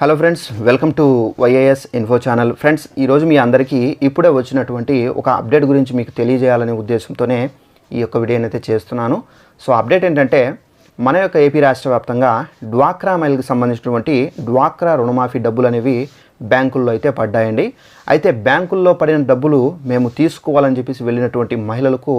Hello friends welcome to YAS info channel friends ఈరోజు మీ అందరికీ ఇప్పుడే వచ్చినటువంటి ఒక అప్డేట్ గురించి మీకు తెలియజేయాలనే ఉద్దేశంతోనే ఈ యొక్క వీడియోని అయితే చేస్తున్నాను. సో అప్డేట్ ఏంటంటే మన యొక్క ఏపీ రాష్ట్ర వ్యాప్తంగా డ్వాక్రా మైల్కి సంబంధించినటువంటి డ్వాక్రా రుణమాఫీ డబ్బులు అనేవి బ్యాంకుల్లో అయితే పడ్డాయండి. అయితే బ్యాంకుల్లో పడిన డబ్బులు మేము తీసుకోవాలని చెప్పేసి వెళ్ళినటువంటి మహిళలకు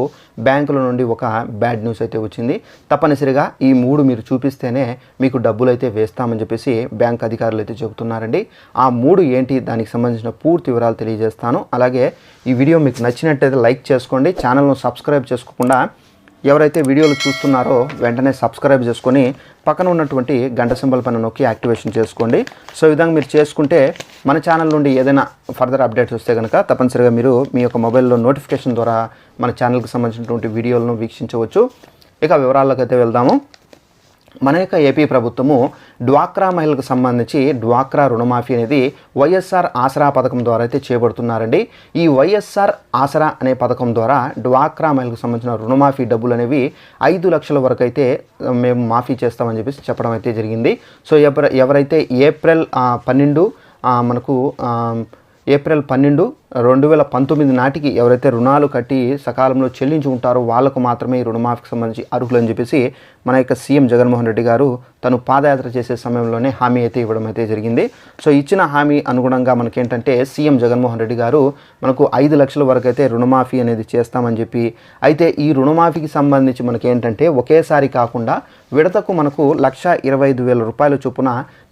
బ్యాంకుల నుండి ఒక బ్యాడ్ న్యూస్ అయితే వచ్చింది. తప్పనిసరిగా ఈ మూడు మీరు చూపిస్తేనే మీకు డబ్బులు అయితే వేస్తామని చెప్పేసి బ్యాంక్ అధికారులు అయితే చెబుతున్నారండి. ఆ మూడు ఏంటి? దానికి సంబంధించిన పూర్తి వివరాలు తెలియజేస్తాను. అలాగే ఈ వీడియో మీకు నచ్చినట్టయితే లైక్ చేసుకోండి. ఛానల్ను సబ్స్క్రైబ్ చేసుకోకుండా ఎవరైతే వీడియోలు చూస్తున్నారో వెంటనే సబ్స్క్రైబ్ చేసుకొని పక్కన ఉన్నటువంటి గంట సింబల్ పైన నొక్కి యాక్టివేషన్ చేసుకోండి. సో ఈ విధంగా మీరు చేసుకుంటే మన ఛానల్ నుండి ఏదైనా ఫర్దర్ అప్డేట్స్ వస్తే కనుక తప్పనిసరిగా మీరు మీ యొక్క మొబైల్లో నోటిఫికేషన్ ద్వారా మన ఛానల్కి సంబంధించినటువంటి వీడియోలను వీక్షించవచ్చు. ఇక వివరాల్లోకి అయితే వెళ్దాము. మన యొక్క ఏపీ ప్రభుత్వము డ్వాక్రా మహిళలకు సంబంధించి డ్వాక్రా రుణమాఫీ అనేది వైఎస్ఆర్ ఆసరా పథకం ద్వారా అయితే చేపడుతున్నారండి. ఈ వైఎస్ఆర్ ఆసరా అనే పథకం ద్వారా డ్వాక్రా మహిళలకు సంబంధించిన రుణమాఫీ డబ్బులు అనేవి ఐదు లక్షల వరకు అయితే మేము మాఫీ చేస్తామని చెప్పేసి చెప్పడం అయితే జరిగింది. సో ఎవర ఎవరైతే ఏప్రిల్ పన్నెండు మనకు ఏప్రిల్ పన్నెండు రెండు వేల పంతొమ్మిది నాటికి ఎవరైతే రుణాలు కట్టి సకాలంలో చెల్లించి ఉంటారో వాళ్ళకు మాత్రమే ఈ రుణమాఫీకి సంబంధించి అర్హులు అని చెప్పేసి మన యొక్క సీఎం జగన్మోహన్ రెడ్డి గారు తను పాదయాత్ర చేసే సమయంలోనే హామీ అయితే ఇవ్వడం అయితే జరిగింది. సో ఇచ్చిన హామీ అనుగుణంగా మనకేంటంటే సీఎం జగన్మోహన్ రెడ్డి గారు మనకు ఐదు లక్షల వరకు అయితే రుణమాఫీ అనేది చేస్తామని చెప్పి అయితే ఈ రుణమాఫీకి సంబంధించి మనకేంటంటే ఒకేసారి కాకుండా విడతకు మనకు లక్ష ఇరవై ఐదు వేల రూపాయల చొప్పున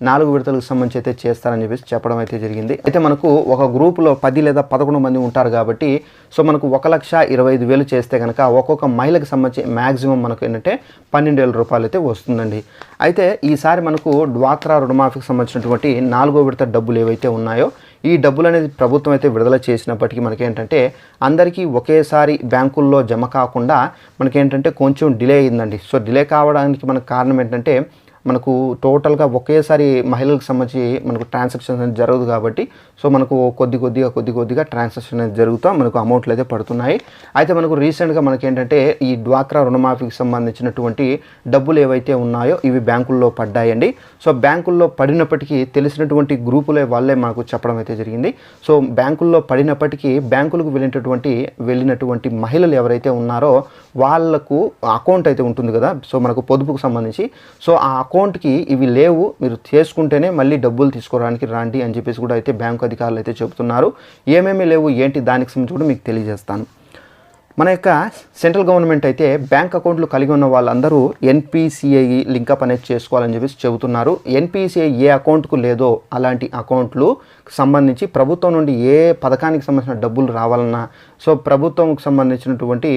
నాలుగు విడతలకు సంబంధించి అయితే చేస్తారని చెప్పేసి చెప్పడం అయితే జరిగింది. అయితే మనకు ఒక గ్రూపులో పది లేదా పదకొండు మంది ఉంటారు కాబట్టి సో మనకు ఒక లక్ష ఇరవై ఐదు వేలు చేస్తే కనుక ఒక్కొక్క మహిళకి సంబంధించి మ్యాక్సిమం మనకు ఏంటంటే పన్నెండు వేల రూపాయలు అయితే వస్తుందండి. అయితే ఈసారి మనకు డ్వాక్రా రుణమాఫీకి సంబంధించినటువంటి నాలుగో విడత డబ్బులు ఏవైతే ఉన్నాయో ఈ డబ్బులు అనేది ప్రభుత్వం అయితే విడుదల చేసినప్పటికీ మనకేంటంటే అందరికీ ఒకేసారి బ్యాంకుల్లో జమ కాకుండా మనకేంటంటే కొంచెం డిలే అయిందండి. సో డిలే కావడానికి మనకు కారణం ఏంటంటే మనకు టోటల్గా ఒకేసారి మహిళలకు సంబంధించి మనకు ట్రాన్సాక్షన్ అనేది జరగదు కాబట్టి సో మనకు కొద్ది కొద్దిగా కొద్ది కొద్దిగా ట్రాన్సాక్షన్ అనేది జరుగుతూ మనకు అమౌంట్లు అయితే పడుతున్నాయి. అయితే మనకు రీసెంట్గా మనకి ఏంటంటే ఈ డ్వాక్రా రుణమాఫీకి సంబంధించినటువంటి డబ్బులు ఏవైతే ఉన్నాయో ఇవి బ్యాంకుల్లో పడ్డాయండి. సో బ్యాంకుల్లో పడినప్పటికీ తెలిసినటువంటి గ్రూపులే వాళ్ళే మనకు చెప్పడం అయితే జరిగింది. సో బ్యాంకుల్లో పడినప్పటికీ బ్యాంకులకు వెళ్ళినటువంటి వెళ్ళినటువంటి మహిళలు ఎవరైతే ఉన్నారో వాళ్ళకు అకౌంట్ అయితే ఉంటుంది కదా సో మనకు పొదుపుకు సంబంధించి. సో ఆ అకౌంట్కి ఇవి లేవు మీరు చేసుకుంటేనే మళ్ళీ డబ్బులు తీసుకోవడానికి రాండి అని చెప్పేసి కూడా అయితే బ్యాంకు అధికారులు అయితే చెబుతున్నారు. ఏమేమి లేవు ఏంటి దానికి సంబంధించి కూడా మీకు తెలియజేస్తాను. మన యొక్క సెంట్రల్ గవర్నమెంట్ అయితే బ్యాంక్ అకౌంట్లు కలిగి ఉన్న వాళ్ళందరూ ఎన్పిసిఐ లింకప్ అనేది చేసుకోవాలని చెప్పేసి చెబుతున్నారు. ఎన్పిసిఐ ఏ అకౌంట్కు లేదో అలాంటి అకౌంట్లు సంబంధించి ప్రభుత్వం నుండి ఏ పథకానికి సంబంధించిన డబ్బులు రావాలన్నా సో ప్రభుత్వంకి సంబంధించినటువంటి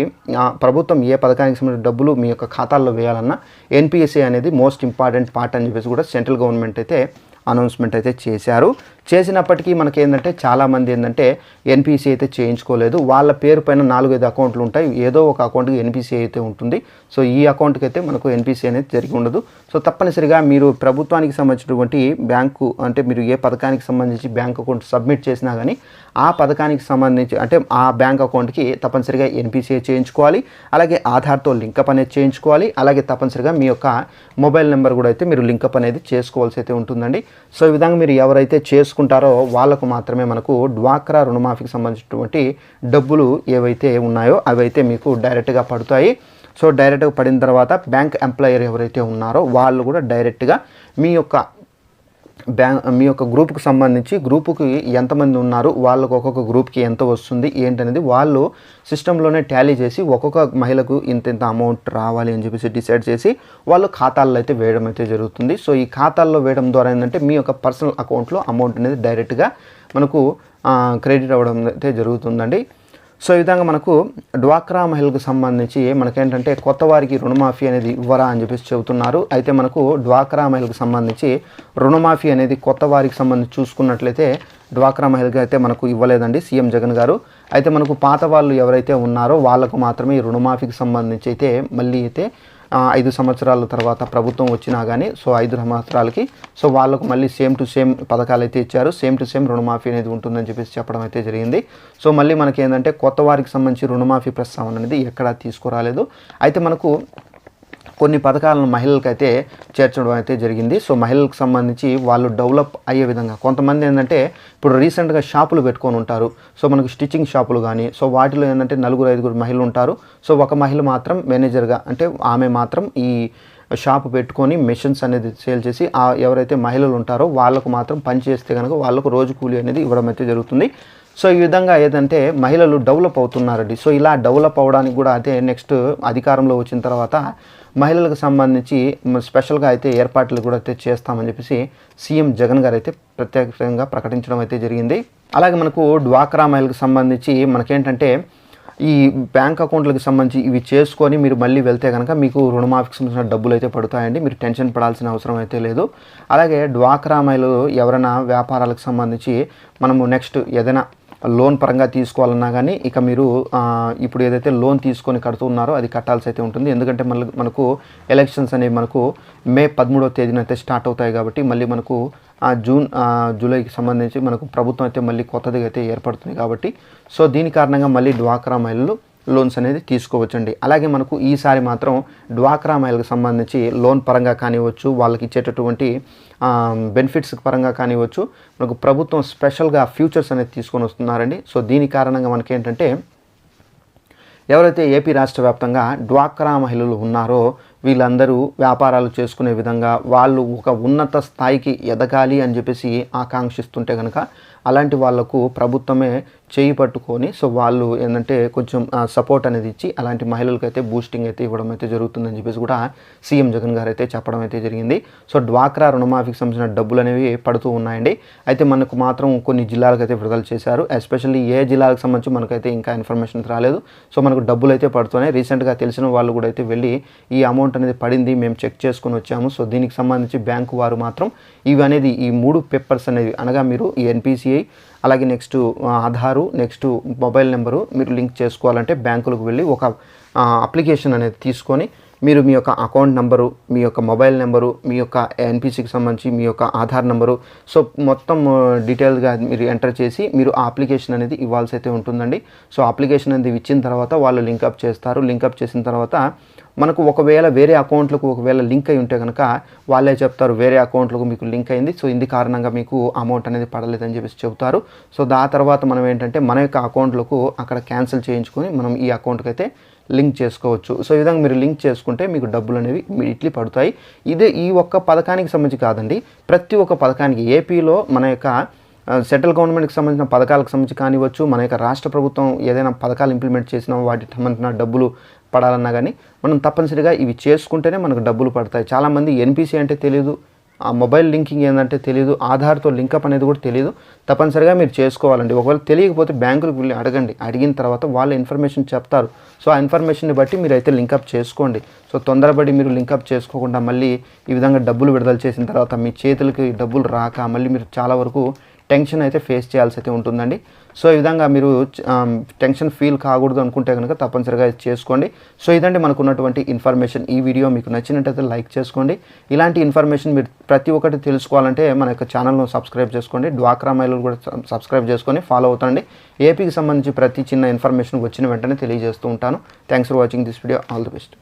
ప్రభుత్వం ఏ పథకానికి సంబంధించిన డబ్బులు మీ యొక్క ఖాతాల్లో వేయాలన్నా ఎన్పిఎస్ఐ అనేది మోస్ట్ ఇంపార్టెంట్ పార్ట్ అని చెప్పేసి కూడా సెంట్రల్ గవర్నమెంట్ అయితే అనౌన్స్మెంట్ అయితే చేశారు. చేసినప్పటికీ మనకి ఏంటంటే చాలామంది ఏంటంటే ఎన్పిసి అయితే చేయించుకోలేదు. వాళ్ళ పేరు పైన నాలుగైదు అకౌంట్లు ఉంటాయి. ఏదో ఒక అకౌంట్కి ఎన్పిసి అయితే ఉంటుంది. సో ఈ అకౌంట్కి అయితే మనకు ఎన్పిసి అనేది జరిగి ఉండదు. సో తప్పనిసరిగా మీరు ప్రభుత్వానికి సంబంధించినటువంటి బ్యాంకు అంటే మీరు ఏ పథకానికి సంబంధించి బ్యాంక్ అకౌంట్ సబ్మిట్ చేసినా కానీ ఆ పథకానికి సంబంధించి అంటే ఆ బ్యాంక్ అకౌంట్కి తప్పనిసరిగా ఎన్పిసిఐ చేయించుకోవాలి. అలాగే ఆధార్తో లింకప్ అనేది చేయించుకోవాలి. అలాగే తప్పనిసరిగా మీ యొక్క మొబైల్ నెంబర్ కూడా అయితే మీరు లింకప్ అనేది చేసుకోవాల్సి అయితే ఉంటుందండి. సో ఈ విధంగా మీరు ఎవరైతే తీసుకుంటారో వాళ్ళకు మాత్రమే మనకు డ్వాక్రా రుణమాఫీకి సంబంధించినటువంటి డబ్బులు ఏవైతే ఉన్నాయో అవైతే మీకు డైరెక్ట్గా పడతాయి. సో డైరెక్ట్గా పడిన తర్వాత బ్యాంక్ ఎంప్లాయర్ ఎవరైతే ఉన్నారో వాళ్ళు కూడా డైరెక్ట్గా మీ యొక్క బ్యాంక్ మీ యొక్క గ్రూప్కి సంబంధించి గ్రూపుకి ఎంతమంది ఉన్నారు వాళ్ళకు ఒక్కొక్క గ్రూప్కి ఎంత వస్తుంది ఏంటనేది వాళ్ళు సిస్టంలోనే ట్యాలీ చేసి ఒక్కొక్క మహిళకు ఇంత ఇంత అమౌంట్ రావాలి అని చెప్పేసి డిసైడ్ చేసి వాళ్ళు ఖాతాల్లో అయితే వేయడం అయితే జరుగుతుంది. సో ఈ ఖాతాల్లో వేయడం ద్వారా ఏంటంటే మీ యొక్క పర్సనల్ అకౌంట్లో అమౌంట్ అనేది డైరెక్ట్గా మనకు క్రెడిట్ అవ్వడం అయితే జరుగుతుందండి. సో ఈ విధంగా మనకు డ్వాక్రా మహిళకు సంబంధించి మనకేంటంటే కొత్త వారికి రుణమాఫీ అనేది ఇవ్వరా అని చెప్పేసి చెబుతున్నారు. అయితే మనకు డ్వాక్రా మహిళకు సంబంధించి రుణమాఫీ అనేది కొత్త వారికి సంబంధించి చూసుకున్నట్లయితే డ్వాక్రా మహిళకి అయితే మనకు ఇవ్వలేదండి సీఎం జగన్ గారు. అయితే మనకు పాత వాళ్ళు ఎవరైతే ఉన్నారో వాళ్ళకు మాత్రమే ఈ రుణమాఫీకి సంబంధించి అయితే మళ్ళీ అయితే ఐదు సంవత్సరాల తర్వాత ప్రభుత్వం వచ్చినా కానీ సో ఐదు సంవత్సరాలకి సో వాళ్ళకు మళ్ళీ సేమ్ టు సేమ్ పథకాలు అయితే ఇచ్చారు సేమ్ టు సేమ్ రుణమాఫీ అనేది ఉంటుందని చెప్పేసి చెప్పడం అయితే జరిగింది. సో మళ్ళీ మనకి ఏంటంటే కొత్త వారికి సంబంధించి రుణమాఫీ ప్రస్తావన అనేది ఎక్కడా తీసుకురాలేదు. అయితే మనకు కొన్ని పథకాలను మహిళలకైతే చేర్చడం అయితే జరిగింది. సో మహిళలకు సంబంధించి వాళ్ళు డెవలప్ అయ్యే విధంగా కొంతమంది ఏంటంటే ఇప్పుడు రీసెంట్గా షాపులు పెట్టుకొని ఉంటారు. సో మనకు స్టిచ్చింగ్ షాపులు కానీ సో వాటిలో ఏంటంటే నలుగురు ఐదుగురు మహిళలు ఉంటారు. సో ఒక మహిళ మాత్రం మేనేజర్గా అంటే ఆమె మాత్రం ఈ షాప్ పెట్టుకొని మెషిన్స్ అనేది సేల్ చేసి ఆ ఎవరైతే మహిళలు ఉంటారో వాళ్ళకు మాత్రం పని చేస్తే కనుక వాళ్ళకు రోజు కూలి అనేది ఇవ్వడం అయితే జరుగుతుంది. సో ఈ విధంగా ఏదంటే మహిళలు డెవలప్ అవుతున్నారండి. సో ఇలా డెవలప్ అవ్వడానికి కూడా అయితే నెక్స్ట్ అధికారంలో వచ్చిన తర్వాత మహిళలకు సంబంధించి స్పెషల్గా అయితే ఏర్పాట్లు కూడా అయితే చేస్తామని చెప్పేసి సీఎం జగన్ గారు అయితే ప్రత్యేకంగా ప్రకటించడం అయితే జరిగింది. అలాగే మనకు డ్వాక్రా మహిళలకు సంబంధించి మనకేంటంటే ఈ బ్యాంక్ అకౌంట్లకు సంబంధించి ఇవి చేసుకొని మీరు మళ్ళీ వెళ్తే కనుక మీకు రుణమాఫీకి సంబంధించిన డబ్బులు అయితే పడతాయండి. మీరు టెన్షన్ పడాల్సిన అవసరం అయితే లేదు. అలాగే డ్వాక్రా మహిళలు ఎవరైనా వ్యాపారాలకు సంబంధించి మనము నెక్స్ట్ ఏదైనా లోన్ పరంగా తీసుకోవాలన్నా కానీ ఇక మీరు ఇప్పుడు ఏదైతే లోన్ తీసుకొని కడుతున్నారో అది కట్టాల్సి అయితే ఉంటుంది. ఎందుకంటే మళ్ళీ మనకు ఎలక్షన్స్ అనేవి మనకు మే పదమూడవ తేదీన అయితే స్టార్ట్ అవుతాయి కాబట్టి మళ్ళీ మనకు జూన్ జూలైకి సంబంధించి మనకు ప్రభుత్వం అయితే మళ్ళీ కొత్తదిగా అయితే ఏర్పడుతుంది కాబట్టి. సో దీని కారణంగా మళ్ళీ డ్వాక్రా మహిళలు లోన్స్ అనేది తీసుకోవచ్చండి. అలాగే మనకు ఈసారి మాత్రం డ్వాక్రా మహిళలకు సంబంధించి లోన్ పరంగా కానివ్వచ్చు వాళ్ళకి ఇచ్చేటటువంటి బెనిఫిట్స్ పరంగా కానివ్వచ్చు మనకు ప్రభుత్వం స్పెషల్గా ఫ్యూచర్స్ అనేది తీసుకొని వస్తున్నారండి. సో దీని కారణంగా మనకేంటంటే ఎవరైతే ఏపీ రాష్ట్ర వ్యాప్తంగా డ్వాక్రా మహిళలు ఉన్నారో వీళ్ళందరూ వ్యాపారాలు చేసుకునే విధంగా వాళ్ళు ఒక ఉన్నత స్థాయికి ఎదగాలి అని చెప్పేసి ఆకాంక్షిస్తుంటే కనుక అలాంటి వాళ్ళకు ప్రభుత్వమే చేయి పట్టుకొని సో వాళ్ళు ఏంటంటే కొంచెం సపోర్ట్ అనేది ఇచ్చి అలాంటి మహిళలకు అయితే బూస్టింగ్ అయితే ఇవ్వడం అయితే జరుగుతుందని చెప్పేసి కూడా సీఎం జగన్ గారు అయితే చెప్పడం అయితే జరిగింది. సో డ్వాక్రా రుణమాఫీకి సంబంధించిన డబ్బులు అనేవి పడుతూ ఉన్నాయండి. అయితే మనకు మాత్రం కొన్ని జిల్లాలకు అయితే విడుదల చేశారు. ఎస్పెషల్లీ ఏ జిల్లాలకు సంబంధించి మనకైతే ఇంకా ఇన్ఫర్మేషన్ రాలేదు. సో మనకు డబ్బులు అయితే పడుతున్నాయి. రీసెంట్గా తెలిసిన వాళ్ళు కూడా అయితే వెళ్ళి ఈ అమౌంట్ అనేది పడింది మేము చెక్ చేసుకుని వచ్చాము. సో దీనికి సంబంధించి బ్యాంకు వారు మాత్రం ఇవి అనేది ఈ మూడు పేపర్స్ అనేవి అనగా మీరు ఈ ఎన్పిసిఐ అలాగే next Aadhaar next mobile number మీరు లింక్ చేసుకోవాలంటే బ్యాంకులకు వెళ్ళి ఒక అప్లికేషన్ అనేది తీసుకొని మీరు మీ యొక్క అకౌంట్ నెంబరు మీ యొక్క మొబైల్ నెంబరు మీ యొక్క ఎన్పిసికి సంబంధించి మీ యొక్క ఆధార్ నెంబరు సో మొత్తం డీటెయిల్గా మీరు ఎంటర్ చేసి మీరు ఆ అప్లికేషన్ అనేది ఇవ్వాల్సి అయితే ఉంటుందండి. సో అప్లికేషన్ అనేది ఇచ్చిన తర్వాత వాళ్ళు లింకప్ చేస్తారు. లింకప్ చేసిన తర్వాత మనకు ఒకవేళ వేరే అకౌంట్లకు ఒకవేళ లింక్ అయి ఉంటే కనుక వాళ్ళే చెప్తారు వేరే అకౌంట్లకు మీకు లింక్ అయింది. సో ఇంది కారణంగా మీకు అమౌంట్ అనేది పడలేదని చెప్పేసి చెబుతారు. సో దా తర్వాత మనం ఏంటంటే మన యొక్క అకౌంట్లకు అక్కడ క్యాన్సిల్ చేయించుకొని మనం ఈ అకౌంట్కి అయితే లింక్ చేసుకోవచ్చు. సో ఈ విధంగా మీరు లింక్ చేసుకుంటే మీకు డబ్బులు అనేవి ఇమీడియట్లీ పడతాయి. ఇదే ఈ ఒక్క పథకానికి సంబంధించి కాదండి ప్రతి ఒక్క పథకానికి ఏపీలో మన యొక్క సెంట్రల్ గవర్నమెంట్కి సంబంధించిన పథకాలకు సంబంధించి కానివ్వచ్చు మన యొక్క రాష్ట్ర ప్రభుత్వం ఏదైనా పథకాలు ఇంప్లిమెంట్ చేసినా వాటికి సంబంధించిన డబ్బులు పడాలన్నా కానీ మనం తప్పనిసరిగా ఇవి చేసుకుంటేనే మనకు డబ్బులు పడతాయి. చాలామంది ఎన్పిసి అంటే తెలియదు ఆ మొబైల్ లింకింగ్ ఏంటంటే తెలియదు ఆధార్తో లింకప్ అనేది కూడా తెలియదు తప్పనిసరిగా మీరు చేసుకోవాలండి. ఒకవేళ తెలియకపోతే బ్యాంకులకు వెళ్ళి అడగండి. అడిగిన తర్వాత వాళ్ళ ఇన్ఫర్మేషన్ చెప్తారు. సో ఆ ఇన్ఫర్మేషన్ని బట్టి మీరు అయితే లింకప్ చేసుకోండి. సో తొందరపడి మీరు లింకప్ చేసుకోకుండా మళ్ళీ ఈ విధంగా డబ్బులు విడుదల చేసిన తర్వాత మీ చేతులకి డబ్బులు రాక మళ్ళీ మీరు చాలా వరకు టెన్షన్ అయితే ఫేస్ చేయాల్సి అయితే ఉంటుందండి. సో ఈ విధంగా మీరు టెన్షన్ ఫీల్ కాకూడదు అనుకుంటే కనుక తప్పనిసరిగా చేసుకోండి. సో ఇదండి మనకున్నటువంటి ఇన్ఫర్మేషన్. ఈ వీడియో మీకు నచ్చినట్టయితే లైక్ చేసుకోండి. ఇలాంటి ఇన్ఫర్మేషన్ మీరు ప్రతి ఒక్కటి తెలుసుకోవాలంటే మన యొక్క ఛానల్ను సబ్స్క్రైబ్ చేసుకోండి. డ్వాక్రా మైలు కూడా సబ్స్క్రైబ్ చేసుకొని ఫాలో అవుతండి ఏపీకి సంబంధించి ప్రతి చిన్న ఇన్ఫర్మేషన్ వచ్చిన వెంటనే తెలియజేస్తూ ఉంటాను. Thanks for watching this video. All the best.